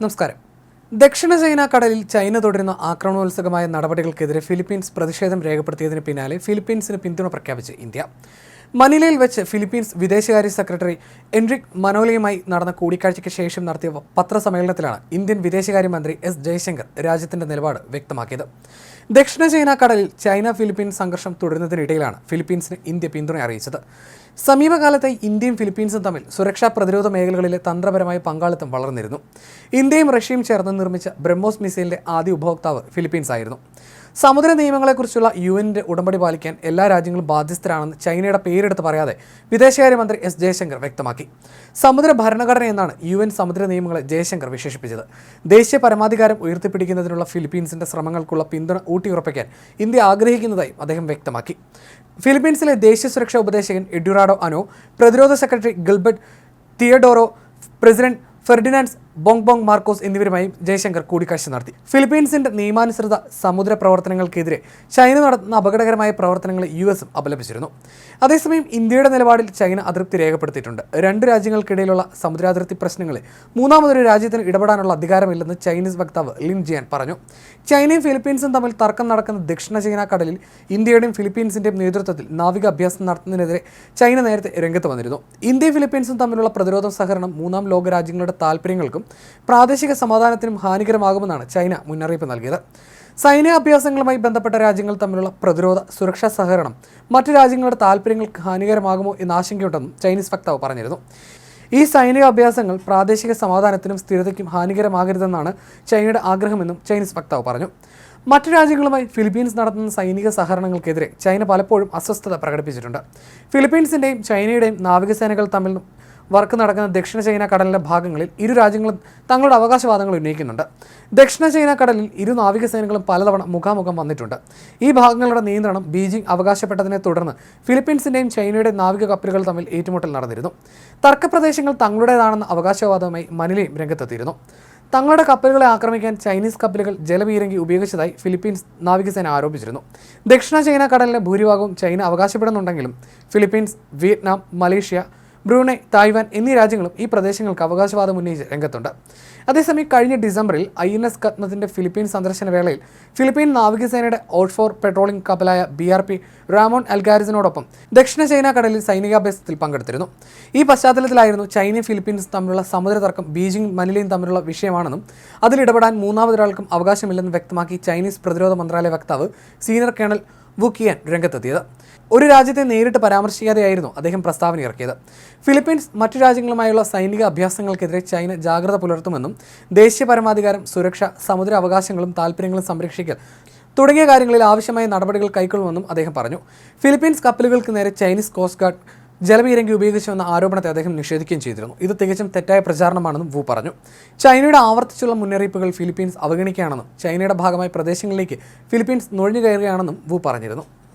നമസ്കാരം. ദക്ഷിണ ചൈന കടലിൽ ചൈന തുടരുന്ന ആക്രമണോത്സുകമായ നടപടികൾക്കെതിരെ ഫിലിപ്പീൻസ് പ്രതിഷേധം രേഖപ്പെടുത്തിയതിന് പിന്നാലെ ഫിലിപ്പീൻസിന് പിന്തുണ പ്രഖ്യാപിച്ച് ഇന്ത്യ. മനിലയിൽ വെച്ച് ഫിലിപ്പീൻസ് വിദേശകാര്യ സെക്രട്ടറി എൻറിക് മനോലയുമായി നടന്ന കൂടിക്കാഴ്ചയ്ക്ക് ശേഷം നടത്തിയ പത്രസമ്മേളനത്തിലാണ് ഇന്ത്യൻ വിദേശകാര്യമന്ത്രി എസ് ജയശങ്കർ രാജ്യത്തിന്റെ നിലപാട് വ്യക്തമാക്കിയത്. ദക്ഷിണ ചൈന കടലിൽ ചൈന ഫിലിപ്പീൻസ് സംഘർഷം തുടരുന്നതിനിടയിലാണ് ഫിലിപ്പീൻസിന് ഇന്ത്യ പിന്തുണ അറിയിച്ചത്. സമീപകാലത്തായി ഇന്ത്യയും ഫിലിപ്പീൻസും തമ്മിൽ സുരക്ഷാ പ്രതിരോധ മേഖലകളിലെ തന്ത്രപരമായ പങ്കാളിത്തം വളർന്നിരുന്നു. ഇന്ത്യയും റഷ്യയും ചേർന്ന് നിർമ്മിച്ച ബ്രഹ്മോസ് മിസൈലിന്റെ ആദ്യ ഉപഭോക്താവ് ഫിലിപ്പീൻസ് ആയിരുന്നു സമുദ്ര നിയമങ്ങളെക്കുറിച്ചുള്ള യു എന്റെ ഉടമ്പടി പാലിക്കാൻ എല്ലാ രാജ്യങ്ങളും ബാധ്യസ്ഥരാണെന്ന് ചൈനയുടെ പേരെടുത്ത് പറയാതെ വിദേശകാര്യമന്ത്രി എസ് ജയശങ്കർ വ്യക്തമാക്കി. സമുദ്ര ഭരണഘടന എന്നാണ് യു എൻ സമുദ്ര നിയമങ്ങളെ ജയശങ്കർ വിശേഷിപ്പിച്ചത്. ദേശീയ പരമാധികാരം ഉയർത്തിപ്പിടിക്കുന്നതിനുള്ള ഫിലിപ്പീൻസിന്റെ ശ്രമങ്ങൾക്കുള്ള പിന്തുണ ഊട്ടിയുറപ്പിക്കാൻ ഇന്ത്യ ആഗ്രഹിക്കുന്നതായും അദ്ദേഹം വ്യക്തമാക്കി. ഫിലിപ്പീൻസിലെ ദേശീയ സുരക്ഷാ ഉപദേശകൻ എഡ്യൂറാഡോ അനോ പ്രതിരോധ secretary Gilbert Teodoro president Ferdinand Bong Bong Marcos എന്നിവരുമായും ജയശങ്കർ കൂടിക്കാഴ്ച നടത്തി. ഫിലിപ്പീൻസിന്റെ നിയമാനുസൃത സമുദ്ര പ്രവർത്തനങ്ങൾക്കെതിരെ ചൈന നടത്തുന്ന അപകടകരമായ പ്രവർത്തനങ്ങളെ യു എസും അപലപിച്ചിരുന്നു. അതേസമയം ഇന്ത്യയുടെ നിലപാടിൽ ചൈന അതൃപ്തി രേഖപ്പെടുത്തിയിട്ടുണ്ട്. രണ്ട് രാജ്യങ്ങൾക്കിടയിലുള്ള സമുദ്രാതിർത്തി പ്രശ്നങ്ങളിൽ മൂന്നാമതൊരു രാജ്യത്തിന് ഇടപെടാനുള്ള അധികാരമില്ലെന്ന് ചൈനീസ് വക്താവ് ലിൻ ജിയാൻ പറഞ്ഞു. ചൈനയും ഫിലിപ്പീൻസും തമ്മിൽ തർക്കം നടക്കുന്ന ദക്ഷിണ ചൈന കടലിൽ ഇന്ത്യയുടെയും ഫിലിപ്പീൻസിന്റെയും നേതൃത്വത്തിൽ നാവിക അഭ്യാസം നടത്തുന്നതിനെതിരെ ചൈന നേരത്തെ രംഗത്ത് വന്നിരുന്നു. ഇന്ത്യയും ഫിലിപ്പീൻസും തമ്മിലുള്ള പ്രതിരോധ സഹകരണം മൂന്നാം ലോക രാജ്യങ്ങളുടെ താൽപ്പര്യങ്ങൾക്കും പ്രാദേശിക സമാധാനത്തിനും ഹാനികരമാകുമെന്നാണ് ചൈന മുന്നറിയിപ്പ് നൽകിയത്. സൈനിക അഭ്യാസങ്ങളുമായി ബന്ധപ്പെട്ട രാജ്യങ്ങൾ തമ്മിലുള്ള പ്രതിരോധ സുരക്ഷാ സഹകരണം മറ്റു രാജ്യങ്ങളുടെ താൽപ്പര്യങ്ങൾക്ക് ഹാനികരമാകുമോ എന്ന ആശങ്കയുണ്ടെന്നും ചൈനീസ് വക്താവ് പറഞ്ഞിരുന്നു. ഈ സൈനിക അഭ്യാസങ്ങൾ പ്രാദേശിക സമാധാനത്തിനും സ്ഥിരതയ്ക്കും ഹാനികരമാകരുതെന്നാണ് ചൈനയുടെ ആഗ്രഹമെന്നും ചൈനീസ് വക്താവ് പറഞ്ഞു. മറ്റു രാജ്യങ്ങളുമായി ഫിലിപ്പീൻസ് നടത്തുന്ന സൈനിക സഹകരണങ്ങൾക്കെതിരെ ചൈന പലപ്പോഴും അസ്വസ്ഥത പ്രകടിപ്പിച്ചിട്ടുണ്ട്. ഫിലിപ്പീൻസിന്റെയും ചൈനയുടെയും നാവികസേനകൾ തമ്മിൽ വർക്ക് നടക്കുന്ന ദക്ഷിണ ചൈന കടലിലെ ഭാഗങ്ങളിൽ ഇരു രാജ്യങ്ങളും തങ്ങളുടെ അവകാശവാദങ്ങൾ ഉന്നയിക്കുന്നുണ്ട്. ദക്ഷിണ ചൈന കടലിൽ ഇരു നാവികസേനകളും പലതവണ മുഖാമുഖം വന്നിട്ടുണ്ട്. ഈ ഭാഗങ്ങളുടെ നിയന്ത്രണം ബീജിംഗ് അവകാശപ്പെട്ടതിനെ തുടർന്ന് ഫിലിപ്പീൻസിന്റെയും ചൈനയുടെയും നാവിക കപ്പലുകൾ തമ്മിൽ ഏറ്റുമുട്ടൽ നടന്നിരുന്നു. തർക്കപ്രദേശങ്ങൾ തങ്ങളുടേതാണെന്ന അവകാശവാദവുമായി മനിലയും രംഗത്തെത്തിയിരുന്നു. തങ്ങളുടെ കപ്പലുകളെ ആക്രമിക്കാൻ ചൈനീസ് കപ്പലുകൾ ജലപീരങ്കി ഉപയോഗിച്ചതായി ഫിലിപ്പീൻസ് നാവികസേന ആരോപിച്ചിരുന്നു. ദക്ഷിണ ചൈന കടലിലെ ഭൂരിഭാഗവും China അവകാശപ്പെടുന്നുണ്ടെങ്കിലും Philippines Vietnam Malaysia Brunei Taiwan എന്നീ രാജ്യങ്ങളും ഈ പ്രദേശങ്ങൾക്ക് അവകാശവാദം ഉന്നയിച്ച് രംഗത്തുണ്ട്. അതേസമയം കഴിഞ്ഞ ഡിസംബറിൽ ഐ എൻ എസ് കത്നത്തിന്റെ ഫിലിപ്പീൻ സന്ദർശന വേളയിൽ ഫിലിപ്പീൻ നാവികസേനയുടെ ഓട്ട്ഫോർ പെട്രോളിംഗ് കപ്പലായ ബി ആർ പി റാമോൺ അൽഗാരിസിനോടൊപ്പം ദക്ഷിണ ചൈന കടലിൽ സൈനികാഭ്യാസത്തിൽ പങ്കെടുത്തിരുന്നു. ഈ പശ്ചാത്തലത്തിലായിരുന്നു ചൈനയും ഫിലിപ്പീൻസ് തമ്മിലുള്ള സമുദ്ര തർക്കം ബീജിംഗ് മനിലയും തമ്മിലുള്ള വിഷയമാണെന്നും അതിലിടപെടാൻ മൂന്നാമതൊരാൾക്കും അവകാശമില്ലെന്നും വ്യക്തമാക്കി ചൈനീസ് പ്രതിരോധ മന്ത്രാലയ വക്താവ് സീനിയർ കേണൽ വുക്കിയാൻ രംഗത്തെത്തിയത്. ഒരു രാജ്യത്തെ നേരിട്ട് പരാമർശിക്കാതെയായിരുന്നു അദ്ദേഹം പ്രസ്താവന ഇറക്കിയത്. ഫിലിപ്പീൻസ് മറ്റു രാജ്യങ്ങളുമായുള്ള സൈനിക അഭ്യാസങ്ങൾക്കെതിരെ ചൈന ജാഗ്രത പുലർത്തുമെന്നും ദേശീയ പരമാധികാരം സുരക്ഷ സമുദ്ര അവകാശങ്ങളും താൽപ്പര്യങ്ങളും സംരക്ഷിക്കൽ തുടങ്ങിയ കാര്യങ്ങളിൽ ആവശ്യമായ നടപടികൾ കൈക്കൊള്ളുമെന്നും അദ്ദേഹം പറഞ്ഞു. ഫിലിപ്പീൻസ് കപ്പലുകൾക്ക് നേരെ ചൈനീസ് കോസ്റ്റ് ഗാർഡ് ജലപീരങ്കി ഉപയോഗിച്ചുവെന്ന ആരോപണത്തെ അദ്ദേഹം നിഷേധിക്കുകയും ചെയ്തിരുന്നു. ഇത് തികച്ചും തെറ്റായ പ്രചാരണമാണെന്നും വു പറഞ്ഞു. ചൈനയുടെ ആവർത്തിച്ചുള്ള മുന്നറിയിപ്പുകൾ ഫിലിപ്പീൻസ് അവഗണിക്കുകയാണെന്നും ചൈനയുടെ ഭാഗമായ പ്രദേശങ്ങളിലേക്ക് ഫിലിപ്പീൻസ് നുഴഞ്ഞു കയറുകയാണെന്നും വു പറഞ്ഞിരുന്നു.